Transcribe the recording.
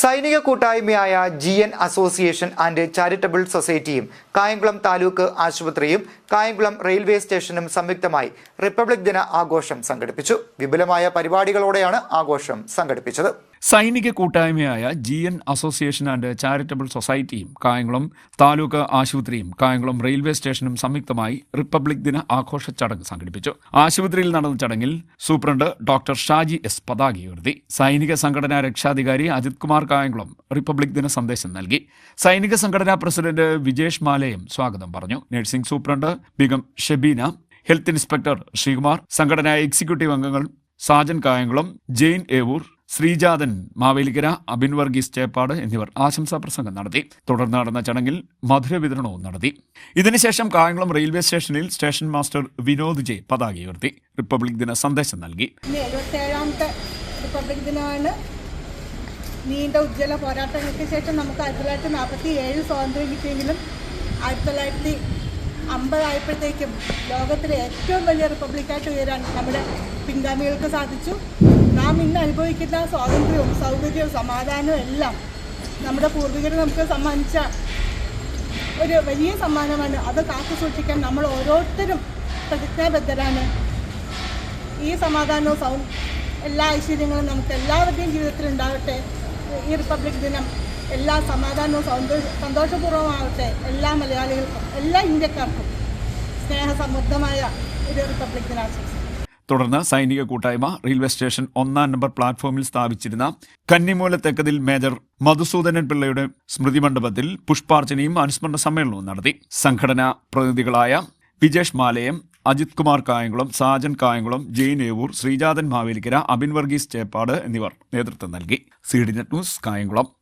സൈനിക കൂട്ടായ്മയായ G N association and charitable സൊസൈറ്റിയും Kayamkulam taluk ആശുപത്രിയും കായംകുളം റെയിൽവേ സ്റ്റേഷനും സംയുക്തമായി റിപ്പബ്ലിക് ദിന ആഘോഷം സംഘടിപ്പിച്ചു. വിപുലമായ പരിപാടികളോടെയാണ് ആഘോഷം സംഘടിപ്പിച്ചത്. സൈനിക കൂട്ടായ്മയായ G N association and charitable സൊസൈറ്റിയും Kayamkulam taluk ആശുപത്രിയും കായംകുളം റെയിൽവേ സ്റ്റേഷനും സംയുക്തമായി റിപ്പബ്ലിക് ദിന ആഘോഷ ചടങ്ങ് സംഘടിപ്പിച്ചു. ആശുപത്രിയിൽ നടന്ന ചടങ്ങിൽ സൂപ്രണ്ട് ഡോക്ടർ ഷാജി എസ് പതാക ഉയർത്തി. സൈനിക സംഘടനാ രക്ഷാധികാരി അജിത് കുമാർ കായംകുളം റിപ്പബ്ലിക് ദിന സന്ദേശം നൽകി. സൈനിക സംഘടനാ പ്രസിഡന്റ് വിജേഷ് മാലയം സ്വാഗതം പറഞ്ഞു. Nursing superintendent Begum Shebeena health inspector Sreekumar സംഘടനാ എക്സിക്യൂട്ടീവ് അംഗങ്ങൾ സാജൻ കായംകുളം ജെയിൻ ഏവൂർ ശ്രീജാതൻ മാവേലിക്കര അബിൻ വർഗീസ് ചേപ്പാട് എന്നിവർ ആശംസാ പ്രസംഗം നടത്തി. തുടർന്ന് നടന്ന ചടങ്ങിൽ മധുര വിതരണവും നടത്തി. ഇതിനുശേഷം കായംകുളം റെയിൽവേ സ്റ്റേഷനിൽ സ്റ്റേഷൻ മാസ്റ്റർ വിനോദ് ജെ പതാക ഉയർത്തി. റിപ്പബ്ലിക് ദിന സന്ദേശം നൽകി. റിപ്പബ്ലിക് ദിനമാണ്. നീണ്ട ഉജ്ജ്വല പോരാട്ടങ്ങൾക്ക് ശേഷം നമുക്ക് ആയിരത്തി തൊള്ളായിരത്തി നാൽപ്പത്തി ഏഴ് സ്വാതന്ത്ര്യം കിട്ടിയെങ്കിലും ആയിരത്തി തൊള്ളായിരത്തി അമ്പതായപ്പോഴത്തേക്കും ലോകത്തിലെ ഏറ്റവും വലിയ റിപ്പബ്ലിക്കായിട്ട് ഉയരാൻ നമ്മുടെ പിൻഗാമികൾക്ക് സാധിച്ചു. നാം ഇന്ന് അനുഭവിക്കുന്ന സ്വാതന്ത്ര്യവും സൗകര്യവും സമാധാനവും എല്ലാം നമ്മുടെ പൂർവികർ നമുക്ക് സമ്മാനിച്ച ഒരു വലിയ സമ്മാനമാണ്. അത് കാത്തു സൂക്ഷിക്കാൻ നമ്മൾ ഓരോരുത്തരും പ്രതിജ്ഞാബദ്ധരാണ്. ഈ സമാധാനവും സൗ എല്ലാ ഐശ്വര്യങ്ങളും നമുക്ക് എല്ലാവരുടെയും ജീവിതത്തിൽ ഉണ്ടാവട്ടെ ഈ റിപ്പബ്ലിക് ദിനം എല്ലാ സമാധാനവും സന്തോഷ സന്തോഷപൂർവമാവട്ടെ എല്ലാ മലയാളികൾക്കും എല്ലാ ഇന്ത്യക്കാർക്കും സ്നേഹസമൃദ്ധമായ ഒരു റിപ്പബ്ലിക് ദിനാശംസ. തുടർന്ന് സൈനിക കൂട്ടായ്മ റെയിൽവേ സ്റ്റേഷൻ ഒന്നാം നമ്പർ പ്ലാറ്റ്ഫോമിൽ സ്ഥാപിച്ചിരുന്ന കന്നിമൂല തെക്കതിൽ മേജർ മധുസൂദനൻ പിള്ളയുടെ സ്മൃതി മണ്ഡപത്തിൽ പുഷ്പാർച്ചനയും അനുസ്മരണ സമ്മേളനവും നടത്തി. സംഘടനാ പ്രതിനിധികളായ വിജേഷ് മാലയം അജിത് കുമാർ കായംകുളം സാജൻ കായംകുളം ജെയിൻ നേവൂർ ശ്രീജാതൻ മാവേലിക്കര അബിൻ വർഗീസ് ചേപ്പാട് എന്നിവർ നേതൃത്വം നൽകി. C D net news Kayamkulam.